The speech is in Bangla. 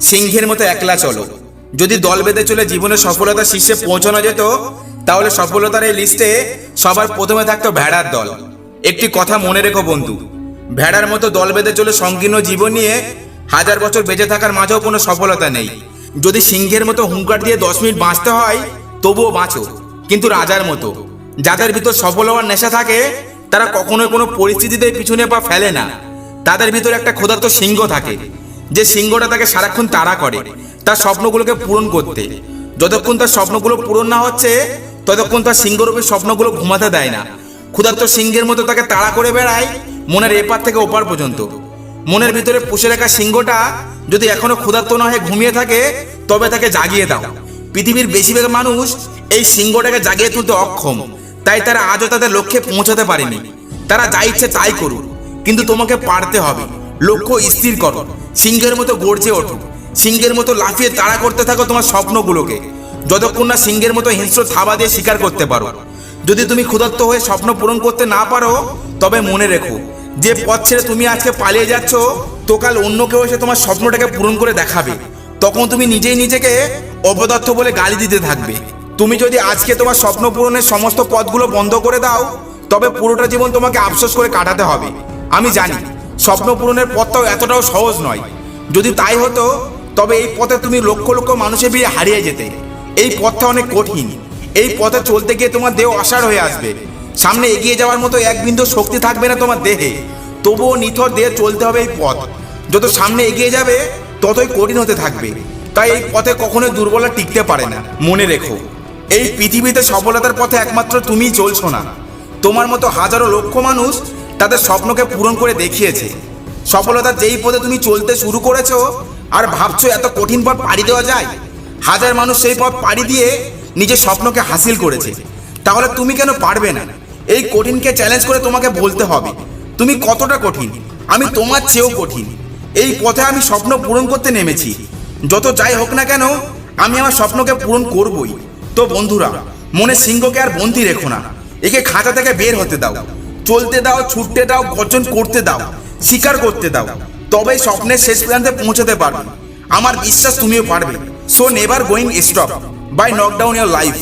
সিংহের মতো একলা চলো। যদি দল বেঁধে চলে জীবনের সফলতার শীর্ষে পৌঁছানো যেত, তাহলে সফলতার এই লিস্টে সবার প্রথমে থাকতো ভেড়ার দল। একটি কথা মনে রেখো বন্ধু, ভেড়ার মতো দল বেঁধে চলে সংকীর্ণ জীবন নিয়ে হাজার বছর বেঁচে থাকার মাঝেও কোনো সফলতা নেই। যদি সিংহের মতো হুঙ্কার দিয়ে দশ মিনিট বাঁচতে হয়, তবুও বাঁচো। কিন্তু রাজার মতো, যাদের ভিতর সফল হওয়ার নেশা থাকে, তারা কখনোই কোনো পরিস্থিতিতে পিছনে পা ফেলে না। তাদের ভিতরে একটা ক্ষুধার্ত সিংহ থাকে। যে সিংহটা তাকে সারাক্ষণ তাড়া করে, তার স্বপ্নগুলোকে পূরণ করতে। যতক্ষণ তার স্বপ্নগুলো পূরণ না হচ্ছে, ততক্ষণ তার সিংহরূপী স্বপ্নগুলো ঘুমাতে দেয় না। ক্ষুধার্ত সিংহের মতো তাকে তাড়া করে বেড়ায় মনের এপার থেকে ওপার পর্যন্ত। মনের ভিতরে পুষে রাখা সিংহটা যদি এখনও ক্ষুধার্ত না হয়ে ঘুমিয়ে থাকে, তবে তাকে জাগিয়ে দাও। পৃথিবীর বেশিরভাগ মানুষ এই সিংহটাকে জাগিয়ে তুলতে অক্ষম, তাই তারা আজও তাদের লক্ষ্যে পৌঁছাতে পারেনি। তারা যা ইচ্ছে তাই করুক, কিন্তু তোমাকে পারতে হবে। লক্ষ্য স্থির করো। সিংহের মতো গর্জে ওঠো। সিংহের মতো লাফিয়ে তাড়া করতে থাকো তোমার স্বপ্নগুলোকে। যতক্ষণ না সিংহের মতো হিংস্র থাবা দিয়ে শিকার করতে পারো। যদি তুমি ক্ষুধার্ত হয়ে স্বপ্ন পূরণ করতে না পারো, তবে মনে রেখো, যে পথ ছেড়ে তুমি আজকে পালিয়ে যাচ্ছ, তো কাল অন্য কেউ এসে তোমার স্বপ্নটাকে পূরণ করে দেখাবে। তখন তুমি নিজেই নিজেকে অপদার্থ বলে গালি দিতে থাকবে। তুমি যদি আজকে তোমার স্বপ্ন পূরণের সমস্ত পথগুলো বন্ধ করে দাও, তবে পুরোটা জীবন তোমাকে আফসোস করে কাটাতে হবে। আমি জানি স্বপ্ন পূরণের পথটাও এতটাও সহজ নয়। যদি তাই হতো, তবে এই পথে তুমি লক্ষ লক্ষ মানুষের বিয়ে হারিয়ে যেতে। এই পথটা অনেক কঠিন। এই পথে চলতে গিয়ে তোমার দেহ অসাড় হয়ে আসবে। সামনে এগিয়ে যাওয়ার মতো এক বিন্দু শক্তি থাকবে না তোমার দেহে। তবুও নিথর দেহে চলতে হবে এই পথ। যত সামনে এগিয়ে যাবে, ততই কঠিন হতে থাকবে। তাই এই পথে কখনোই দুর্বলতা টিকতে পারে না। মনে রেখো, এই পৃথিবীতে সফলতার পথে একমাত্র তুমিই চলছো না। তোমার মতো হাজারো লক্ষ মানুষ তাদের স্বপ্নকে পূরণ করে দেখিয়েছে। সফলতার যেই পথে তুমি চলতে শুরু করেছ আর ভাবছ এত কঠিন পথ পাড়ি দেওয়া যায়, হাজার মানুষ সেই পথ পাড়ি দিয়ে নিজের স্বপ্নকে হাসিল করেছে। তাহলে তুমি কেন পারবে না? এই কঠিনকে চ্যালেঞ্জ করে তোমাকে বলতে হবে, তুমি কতটা কঠিন? আমি তোমার চেয়েও কঠিন। এই পথে আমি স্বপ্ন পূরণ করতে নেমেছি। যত যাই হোক না কেন, আমি আমার স্বপ্নকে পূরণ করবই। তো বন্ধুরা, মনে সিংহকে আর বন্দি রেখো না। একে খাঁচা থেকে বের হতে দাও। চলতে দাও, ছুটতে দাও, গর্জন করতে দাও স্বীকার করতে দাও। তবে স্বপ্নের শেষ প্রান্তে পৌঁছাতে পারবে। আমার বিশ্বাস তুমিও পারবে। So never going stop by knockdown your life